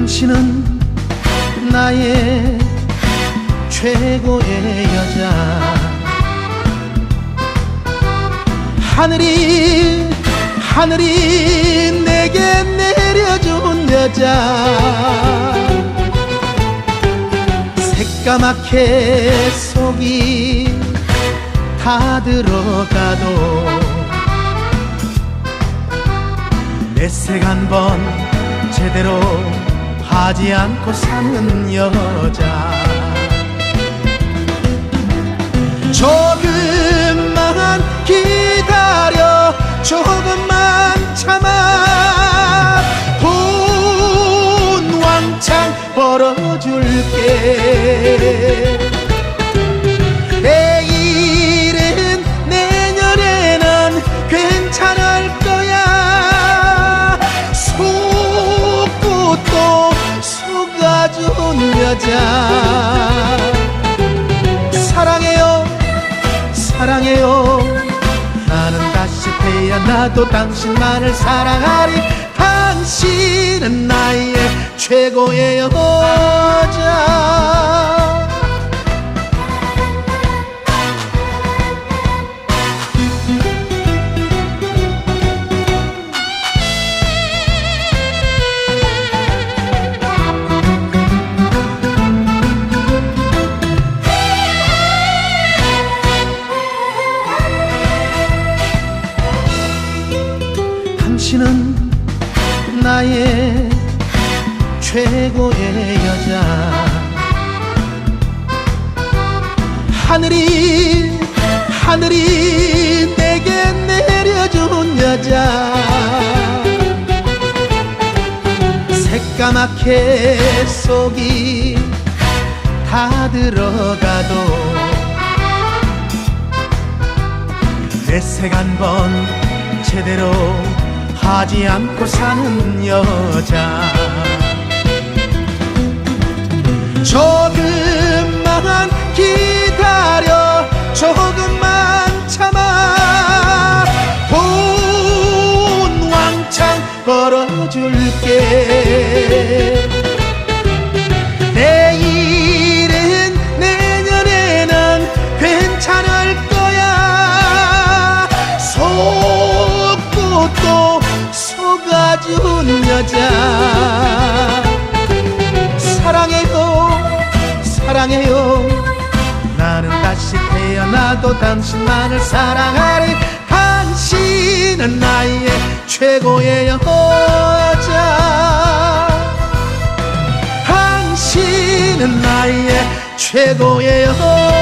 당신은 나의 최고의 여자. 하늘이 하늘이 내게 내려준 여자. 새까맣게 속이 다 들어가도 내색 한번 제대로 하지 않고 사는 여자. 조금만 기다려 조금만 참아. 돈 왕창 벌어줄게 여자. 사랑해요. 사랑해요. 나는 다시 태어나도 당신만을 사랑하리. 당신은 나의 최고의 여 당신은 나의 최고의 여자. 하늘이 하늘이 내게 내려준 여자. 새까맣게 속이 다 들어가도 내색 한번 제대로 하지 않고 사는 여자. 조금만 기다려 조금만 참아. 돈 왕창 벌어줄게. 내일은 내년에는 괜찮을 거야. 속고 또 속아준 여자. 사랑해요 사랑해요. 나는 다시 태어나도 당신만을 사랑하리 당신은 나의 최고의 여자. 당신은 나의 최고의 여자